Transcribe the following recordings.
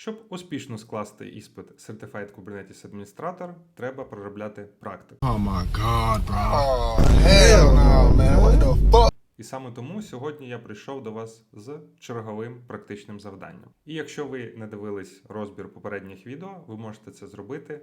Щоб успішно скласти іспит Certified Kubernetes Administrator, треба проробляти практику. Oh my god, bro. Oh, hell no, man. What the fuck? І саме тому сьогодні я прийшов до вас з черговим практичним завданням. І якщо ви не дивились розбір попередніх відео, ви можете це зробити,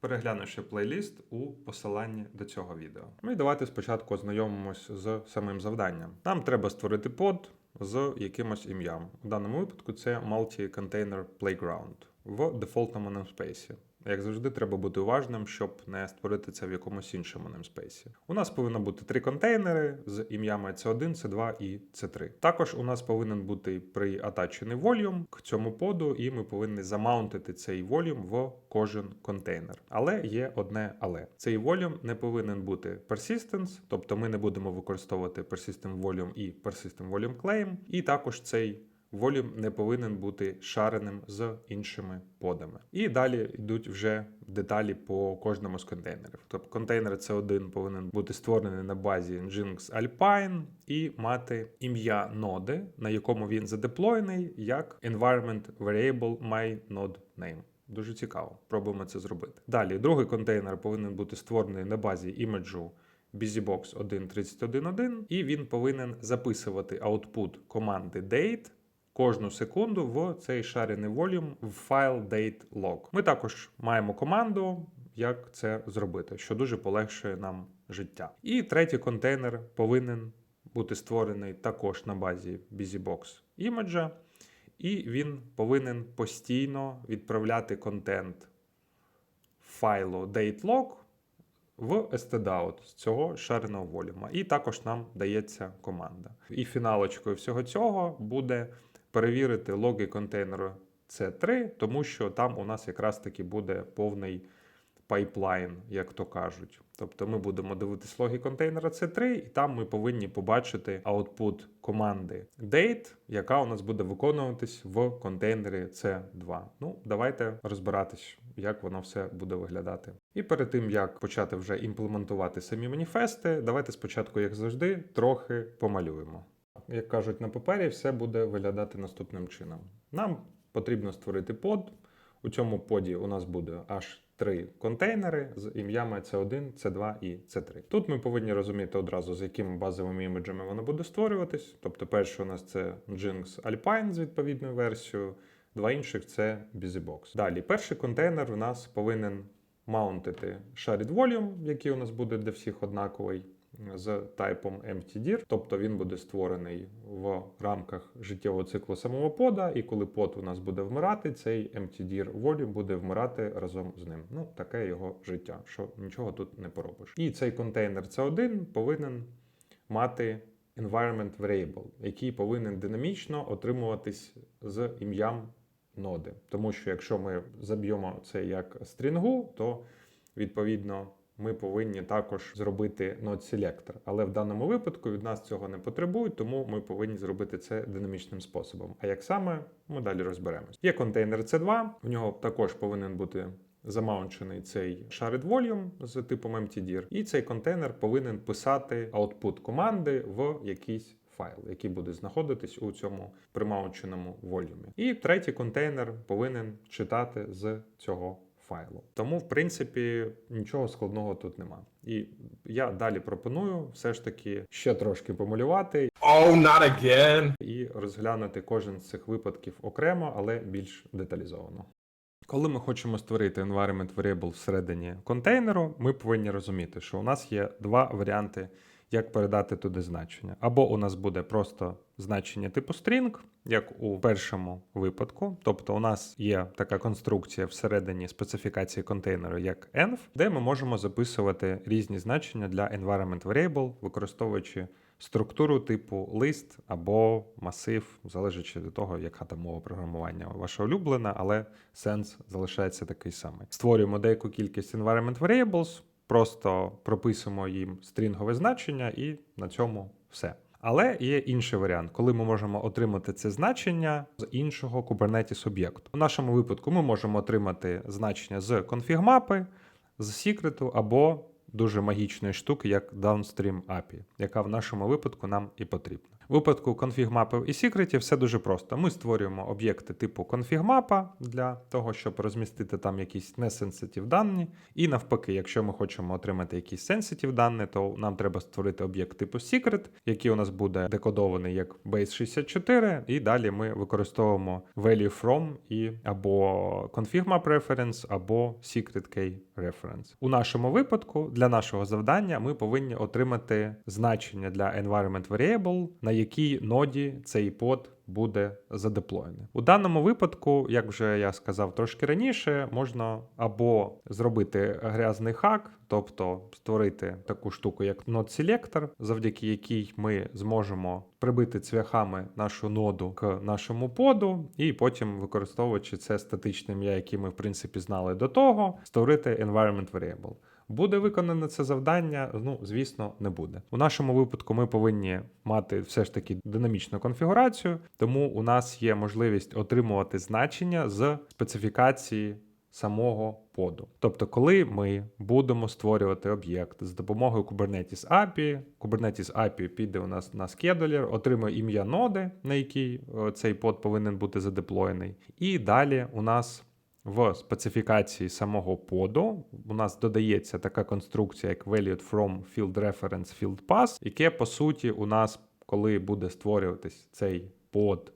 переглянувши плейліст у посиланні до цього відео. Ну і давайте спочатку ознайомимось з самим завданням. Нам треба створити под з якимось ім'ям. У даному випадку це Multi-Container Playground в дефолтному namespace. Як завжди, треба бути уважним, щоб не створити це в якомусь іншому namespace. У нас повинно бути три контейнери з ім'ями C1, C2 і C3. Також у нас повинен бути приатачений volume к цьому поду, і ми повинні замаунтити цей volume в кожен контейнер. Але є одне але. Цей volume не повинен бути persistence, тобто ми не будемо використовувати persistent volume і persistent volume claim, і також цей Волюм не повинен бути шареним з іншими подами. І далі йдуть вже деталі по кожному з контейнерів. Тобто контейнер C1 повинен бути створений на базі Nginx Alpine і мати ім'я ноди, на якому він задеплоєний як environment variable myNodeName. Дуже цікаво. Пробуємо це зробити. Далі, другий контейнер повинен бути створений на базі імеджу BusyBox 1.31.1, і він повинен записувати output команди date кожну секунду в цей шарений волюм в файл date.log. Ми також маємо команду, як це зробити, що дуже полегшує нам життя. І третій контейнер повинен бути створений також на базі BusyBox імеджа, і він повинен постійно відправляти контент файлу date.log в stdout з цього шареного волюма. І також нам дається команда. І фіналочкою всього цього буде перевірити логи контейнеру C3, тому що там у нас якраз таки буде повний пайплайн, як то кажуть. Тобто ми будемо дивитись логи контейнера C3, і там ми повинні побачити output команди date, яка у нас буде виконуватись в контейнері C2. Ну, давайте розбиратись, як воно все буде виглядати. І перед тим як почати вже імплементувати самі маніфести, давайте спочатку, як завжди, трохи помалюємо. Як кажуть на папері, все буде виглядати наступним чином. Нам потрібно створити под. У цьому поді у нас буде аж три контейнери з ім'ями C1, C2 і C3. Тут ми повинні розуміти одразу, з якими базовими іміджами воно буде створюватись. Тобто, перший у нас це Nginx Alpine з відповідною версією, два інших це BusyBox. Далі, перший контейнер у нас повинен маунтити shared volume, який у нас буде для всіх однаковий з тайпом MTDIR, тобто він буде створений в рамках життєвого циклу самого пода, і коли под у нас буде вмирати, цей MTDIR volume буде вмирати разом з ним. Ну, таке його життя, що нічого тут не поробиш. І цей контейнер C1 повинен мати environment variable, який повинен динамічно отримуватись з ім'ям ноди. Тому що якщо ми заб'ємо це як стрінгу, то відповідно ми повинні також зробити node selector. Але в даному випадку від нас цього не потребують, тому ми повинні зробити це динамічним способом. А як саме, ми далі розберемось. Є контейнер C2, в нього також повинен бути. Замаунчений цей shared volume з типом MTDIR, і цей контейнер повинен писати output команди в якийсь файл, який буде знаходитись у цьому примаунченому волюмі. І третій контейнер повинен читати з цього файлу. Тому, в принципі, нічого складного тут нема. І я далі пропоную все ж таки ще трошки помалювати Oh, not again. і розглянути кожен з цих випадків окремо, але більш деталізовано. Коли ми хочемо створити environment variable всередині контейнеру, ми повинні розуміти, що у нас є два варіанти, як передати туди значення. Або у нас буде просто значення типу string, як у першому випадку. Тобто, у нас є така конструкція всередині специфікації контейнеру, як env, де ми можемо записувати різні значення для environment variable, використовуючи структуру типу лист або масив, залежачи від того, яка там мова програмування ваша улюблена, але сенс залишається такий самий. Створюємо деяку кількість environment variables, просто прописуємо їм стрінгове значення, і на цьому все. Але є інший варіант, коли ми можемо отримати це значення з іншого Kubernetes об'єкту. У нашому випадку ми можемо отримати значення з конфігмапи, з секрету або дуже магічної штуки, як Downstream API, яка в нашому випадку нам і потрібна. У випадку конфіг-мапів і секретів все дуже просто. Ми створюємо об'єкти типу конфіг-мапа для того, щоб розмістити там якісь несенситив дані. І навпаки, якщо ми хочемо отримати якісь сенситив дані, то нам треба створити об'єкт типу secret, який у нас буде декодований як base64, і далі ми використовуємо value from і або config map reference, або secret key reference. У нашому випадку для нашого завдання ми повинні отримати значення для environment variable, на якій ноді цей под буде задеплоєний. У даному випадку, як вже я сказав трошки раніше, можна або зробити грязний хак, тобто створити таку штуку, як node selector, завдяки якій ми зможемо прибити цвяхами нашу ноду к нашому поду, і потім, використовуючи це статичне ім'я, яке ми в принципі знали до того, створити environment variable. Буде виконане це завдання? Ну, звісно, не буде. У нашому випадку ми повинні мати все ж таки динамічну конфігурацію, тому у нас є можливість отримувати значення з специфікації самого поду. Тобто, коли ми будемо створювати об'єкт з допомогою Kubernetes API, Kubernetes API піде у нас на скедулер, отримує ім'я ноди, на якій е, цей под повинен бути задеплоєний. І далі у нас в специфікації самого поду у нас додається така конструкція, як valued from field reference field pass, яке по суті у нас, коли буде створюватись цей под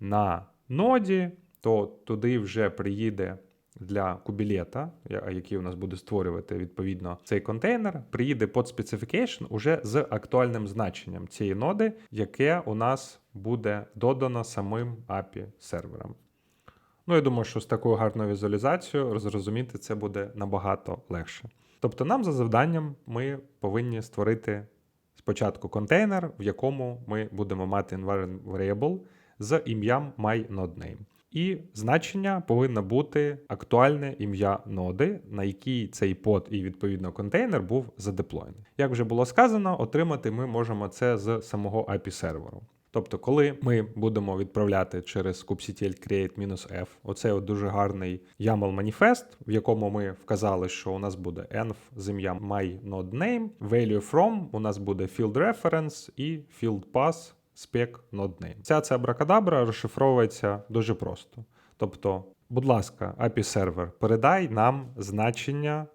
на ноді, то туди вже приїде для кубілета, який у нас буде створювати відповідно цей контейнер, приїде под specification уже з актуальним значенням цієї ноди, яке у нас буде додано самим API сервером. Ну, я думаю, що з такою гарною візуалізацією зрозуміти це буде набагато легше. Тобто, нам за завданням ми повинні створити спочатку контейнер, в якому ми будемо мати variable з ім'ям myNodeName. І значення повинно бути актуальне ім'я ноди, на якій цей под і відповідно контейнер був задеплоєний. Як вже було сказано, отримати ми можемо це з самого API серверу. Тобто, коли ми будемо відправляти через kubectl create-f, оцей от дуже гарний YAML маніфест, в якому ми вказали, що у нас буде env з ім'ям myNodeName, value from у нас буде field reference і field pass spec nodename. Ця ця абракадабра розшифровується дуже просто. Тобто, будь ласка, API сервер, передай нам значення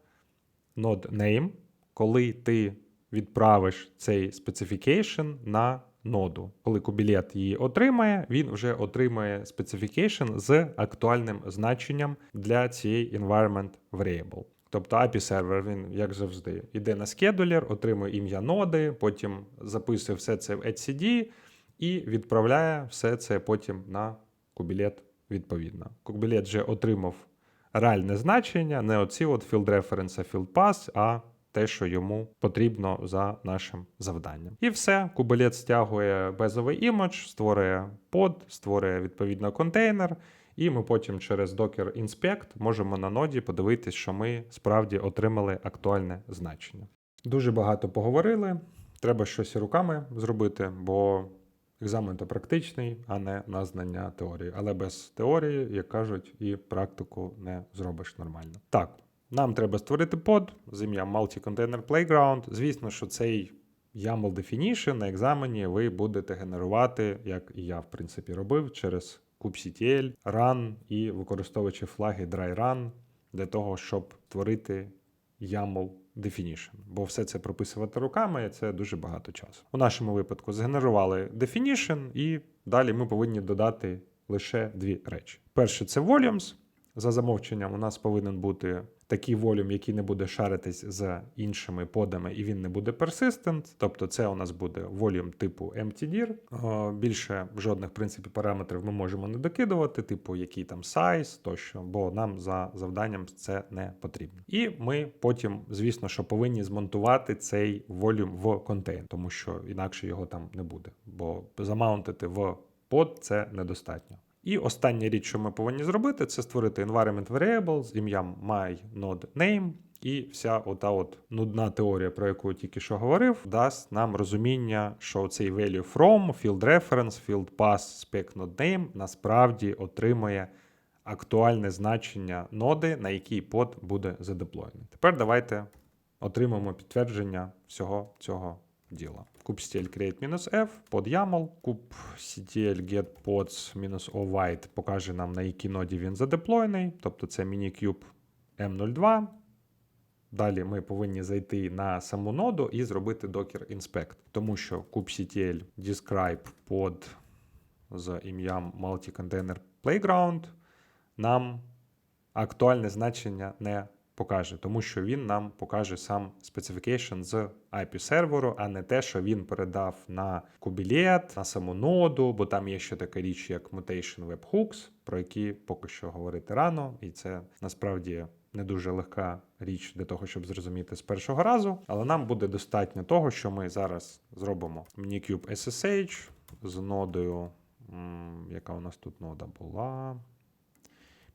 nodename, коли ти відправиш цей specification на ноду. Коли кубілет її отримає, він вже отримає specification з актуальним значенням для цієї environment variable. Тобто API сервер, він, як завжди, йде на скедулер, отримує ім'я ноди, потім записує все це в etcd і відправляє все це потім на кубілет відповідно. Кубілет вже отримав реальне значення, не оці от field reference, field pass, а те, що йому потрібно за нашим завданням. І все, кубелет стягує базовий імідж, створює под, створює відповідно контейнер, і ми потім через Docker Inspect можемо на ноді подивитись, що ми справді отримали актуальне значення. Дуже багато поговорили. Треба щось руками зробити, бо екзамен то практичний, а не на знання теорії. Але без теорії, як кажуть, і практику не зробиш нормально. Так, нам треба створити под з ім'ям Multi-Container Playground. Звісно, що цей YAML Definition на екзамені ви будете генерувати, як і я, в принципі, робив, через kubectl, run і використовуючи флаги dry-run для того, щоб творити YAML definition. Бо все це прописувати руками це дуже багато часу. У нашому випадку згенерували definition, і далі ми повинні додати лише дві речі. Перше це volumes. За замовченням у нас повинен бути такий волюм, який не буде шаритись з іншими подами, і він не буде persistent. Тобто це у нас буде волюм типу mtdir. О, Більше жодних в параметрів ми можемо не докидувати, типу який там size тощо, бо нам за завданням це не потрібно. І ми потім, звісно, що повинні змонтувати цей волюм в контейнер, тому що інакше його там не буде. Бо замаунтити в под це недостатньо. І остання річ, що ми повинні зробити, це створити environment variable з ім'ям myNodeName. І вся ота от нудна теорія, про яку я тільки що говорив, дасть нам розуміння, що цей value from, field reference, field pass, spec node насправді отримує актуальне значення ноди, на якій под буде задеплоєний. Тепер давайте отримаємо підтвердження всього цього діло. Kubectl create-f под YAML, kubectl get pods -o white покаже нам, на якій ноді він задеплойний, тобто це minikube M02. Далі ми повинні зайти на саму ноду і зробити docker inspect, тому що kubectl describe pod з ім'ям multi-container playground нам актуальне значення не покаже, тому що він нам покаже сам specification з IP серверу, а не те, що він передав на кубілет, на саму ноду, бо там є ще така річ, як mutation webhooks, про які поки що говорити рано, і це насправді не дуже легка річ для того, щоб зрозуміти з першого разу. Але нам буде достатньо того, що ми зараз зробимо minikube SSH з нодою, яка у нас тут нода була.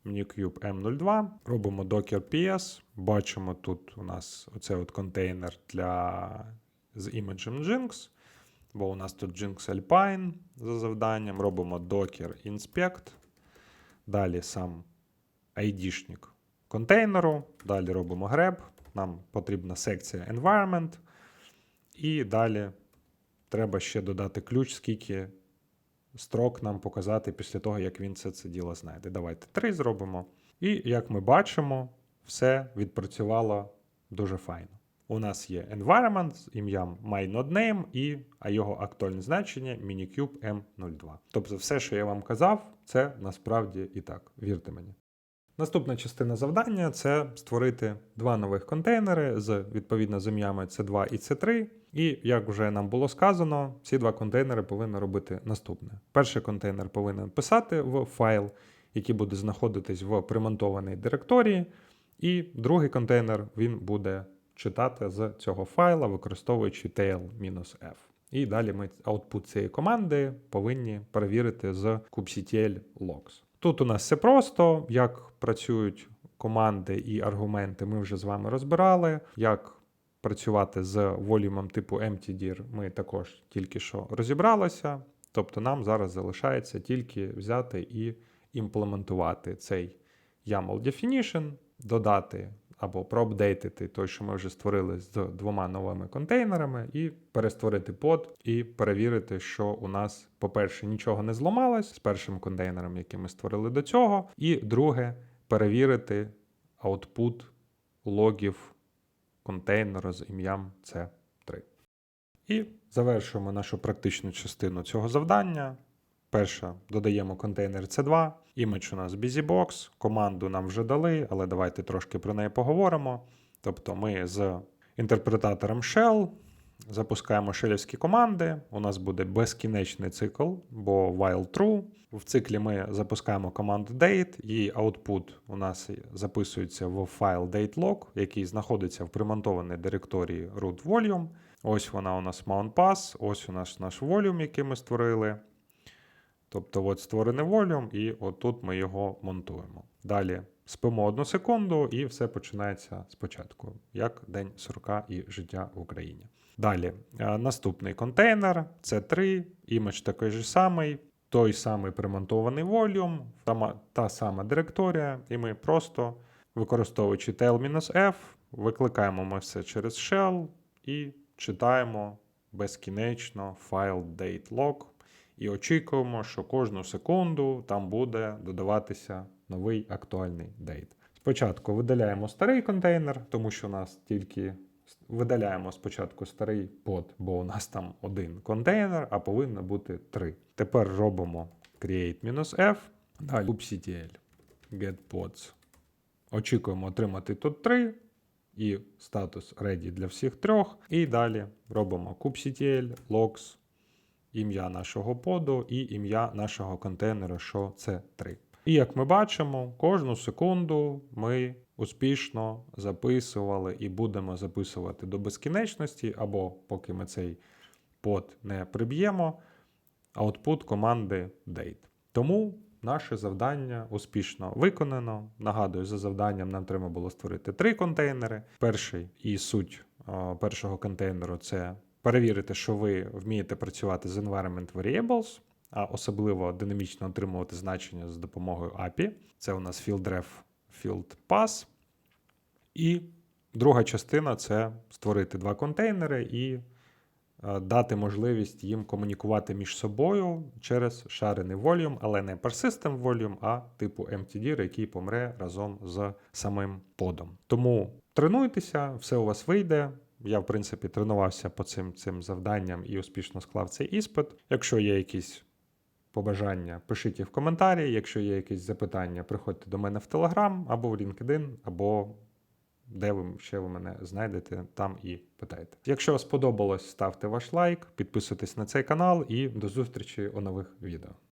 Minikube M02. Робимо docker PS. Бачимо тут у нас оце от контейнер для з іміджем Jinx. Бо у нас тут Jinx Alpine за завданням. Робимо docker inspect. Далі сам ID-шник контейнеру. Далі робимо grep. Нам потрібна секція environment. І далі треба ще додати ключ, скільки строк нам показати після того, як він це, це діло знайде. Давайте три зробимо. І як ми бачимо, все відпрацювало дуже файно. У нас є environment з ім'ям myNodeName і а його актуальне значення minikube m02. Тобто, все, що я вам казав, це насправді і так. Вірте мені. Наступна частина завдання це створити два нових контейнери з відповідно з ім'ями C2 і C3. І як вже нам було сказано, ці два контейнери повинні робити наступне. Перший контейнер повинен писати в файл, який буде знаходитись в примонтованій директорії, і другий контейнер він буде читати з цього файла, використовуючи tail-f. І далі ми output цієї команди повинні перевірити з kubectl logs. Тут у нас все просто, як працюють команди і аргументи, ми вже з вами розбирали. Як працювати з волюмом типу empty-dir ми також тільки що розібралися. Тобто нам зараз залишається тільки взяти і імплементувати цей YAML definition, додати або проапдейтити той, що ми вже створили з двома новими контейнерами, і перестворити под, і перевірити, що у нас, по-перше, нічого не зламалось з першим контейнером, який ми створили до цього. І друге, перевірити output логів контейнера з ім'ям C3. І завершуємо нашу практичну частину цього завдання. Перша додаємо контейнер C2, імідж у нас BusyBox, команду нам вже дали, але давайте трошки про неї поговоримо. Тобто ми з інтерпретатором shell запускаємо шелівські команди. У нас буде безкінечний цикл, бо while true. В циклі ми запускаємо команду date, і output у нас записується в файл datelog, який знаходиться в примонтованій директорії root volume. Ось вона у нас mount pass, ось у нас наш volume, який ми створили. Тобто, от створений волюм, і отут ми його монтуємо. Далі спимо одну секунду, і все починається спочатку, як день сурка і життя в Україні. Далі, е, наступний контейнер це 3, імідж такий же самий, той самий примонтований волюм, та, сама директорія, і ми просто, використовуючи tail-f, викликаємо ми все через shell і читаємо безкінечно файл date-log і очікуємо, що кожну секунду там буде додаватися новий актуальний дейт. Спочатку видаляємо старий контейнер, тому що у нас тільки видаляємо спочатку старий под, бо у нас там один контейнер, а повинно бути три. Тепер робимо create-f, далі kubectl get pods. Очікуємо отримати тут три. І статус ready для всіх трьох. І далі робимо kubectl logs ім'я нашого поду і ім'я нашого контейнера, що це 3. І як ми бачимо, кожну секунду ми успішно записували і будемо записувати до безкінечності, або поки ми цей под не приб'ємо, output команди date. Тому наше завдання успішно виконано. Нагадую, за завданням нам треба було створити три контейнери. Перший і суть е, першого контейнеру це перевірити, що ви вмієте працювати з environment variables, а особливо динамічно отримувати значення з допомогою API. Це у нас FieldRef FieldPass. І друга частина це створити два контейнери і е, дати можливість їм комунікувати між собою через шарений volume, але не persistent volume, а типу MTDIR, який помре разом з самим подом. Тому тренуйтеся, все у вас вийде. Я, в принципі, тренувався по цим, цим завданням і успішно склав цей іспит. Якщо є якісь побажання, пишіть їх в коментарі. Якщо є якісь запитання, приходьте до мене в Telegram або в LinkedIn, або де ви ще ви мене знайдете, там і питайте. Якщо сподобалось, ставте ваш лайк, підписуйтесь на цей канал і до зустрічі у нових відео.